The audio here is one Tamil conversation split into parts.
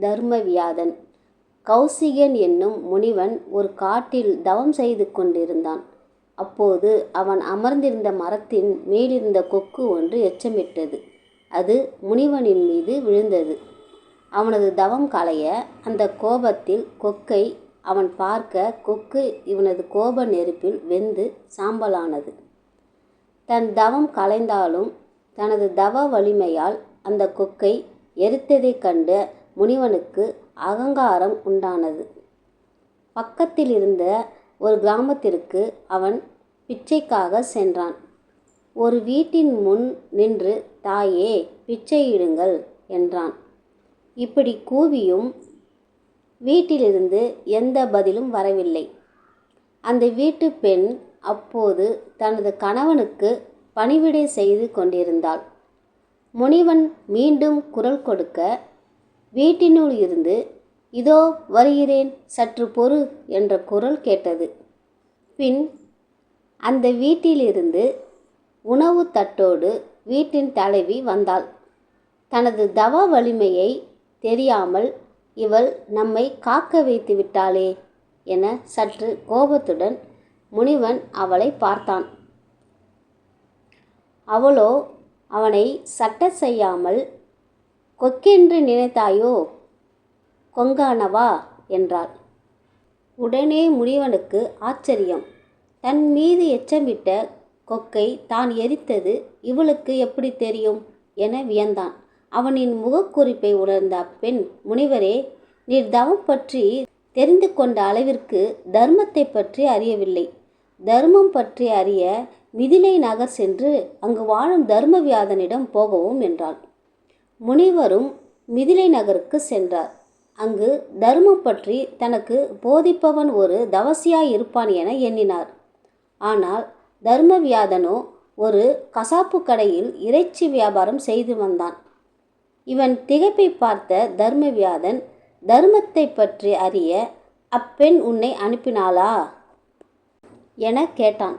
தர்மவியாதன் கௌசிகன் என்னும் முனிவன் ஒரு காட்டில் தவம் செய்து கொண்டிருந்தான். அப்போது அவன் அமர்ந்திருந்த மரத்தின் மேலிருந்த கொக்கு ஒன்று எச்சமிட்டது. அது முனிவனின் மீது விழுந்தது. அவனது தவம் கலைய அந்த கோபத்தில் கொக்கை அவன் பார்க்க கொக்கு இவனது கோப நெருப்பில் வெந்து சாம்பலானது. தன் தவம் கலைந்தாலும் தனது தவ வலிமையால் அந்த கொக்கை எரித்ததைக் கண்ட முனிவனுக்கு அகங்காரம் உண்டானது. பக்கத்திலிருந்த ஒரு கிராமத்திற்கு அவன் பிச்சைக்காக சென்றான். ஒரு வீட்டின் முன் நின்று தாயே பிச்சையிடுங்கள் என்றான். இப்படி கூவியும் வீட்டிலிருந்து எந்த பதிலும் வரவில்லை. அந்த வீட்டு பெண் அப்போது தனது கணவனுக்கு பணிவிடை செய்து கொண்டிருந்தாள். முனிவன் மீண்டும் குரல் கொடுக்க வீட்டினுள் இருந்து இதோ வருகிறேன் சற்று பொறு என்ற குரல் கேட்டது. பின் அந்த வீட்டிலிருந்து உணவு தட்டோடு வீட்டின் தலைவி வந்தாள். தனது தவ வலிமையை தெரியாமல் இவள் நம்மை காக்க வைத்து விட்டாளே என சற்று கோபத்துடன் முனிவன் அவளை பார்த்தான். அவளோ அவனை சட்ட செய்யாமல் கொக்கென்று நினைத்தாயோ கொங்கானவா என்றாள். உடனே முனிவனுக்கு ஆச்சரியம். தன் மீது எச்சமிட்ட கொக்கை தான் எரித்தது இவளுக்கு எப்படி தெரியும்? என வியந்தான். அவனின் முகக் குறிப்பை உணர்ந்த அப்பெண் முனிவரே நீர் தவம் பற்றி தெரிந்து கொண்ட அளவிற்கு தர்மத்தைப் பற்றி அறியவில்லை. தர்மம் பற்றி அறிய மிதிலை நகர் சென்று அங்கு வாழும் தர்மவியாதனிடம் போகவும் என்றாள். முனிவரும் மிதிலை நகருக்கு சென்றார். அங்கு தர்மம் பற்றி தனக்கு போதிப்பவன் ஒரு தவசியாய் இருப்பான் என எண்ணினார். ஆனால் தர்மவியாதனோ ஒரு கசாப்பு கடையில் இறைச்சி வியாபாரம் செய்து வந்தான். இவன் திகைப்பைப் பார்த்த தர்மவியாதன் தர்மத்தைப் பற்றி அறிய அப்பெண் உன்னை அனுப்பினாளா? என கேட்டான்.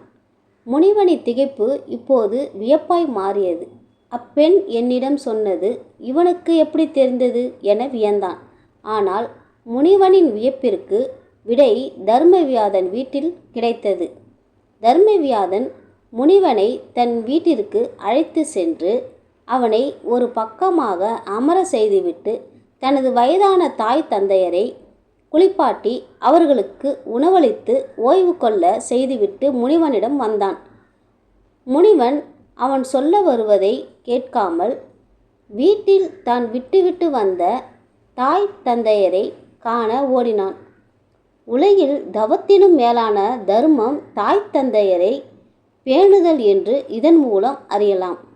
முனிவனின் திகைப்பு இப்போது வியப்பாய் மாறியது. அப்பெண் என்னிடம் சொன்னது இவனுக்கு எப்படி தெரிந்தது? என வியந்தான். ஆனால் முனிவனின் வியப்பிற்கு விடை தர்மவியாதன் வீட்டில் கிடைத்தது. தர்மவியாதன் முனிவனை தன் வீட்டிற்கு அழைத்துச் சென்று அவனை ஒரு பக்கமாக அமர செய்துவிட்டு தனது வயதான தாய் தந்தையரை குளிப்பாட்டி அவர்களுக்கு உணவளித்து ஓய்வு கொள்ள செய்துவிட்டு முனிவனிடம் வந்தான். முனிவன் அவன் சொல்ல வருவதைக் கேட்காமல் வீட்டில் தான் விட்டுவிட்டு வந்த தாய் தந்தையரைக் காண ஓடினான். உலகில் தவத்தினும் மேலான தர்மம் தாய் தந்தையரை பேணுதல் என்று இதன் மூலம் அறியலாம்.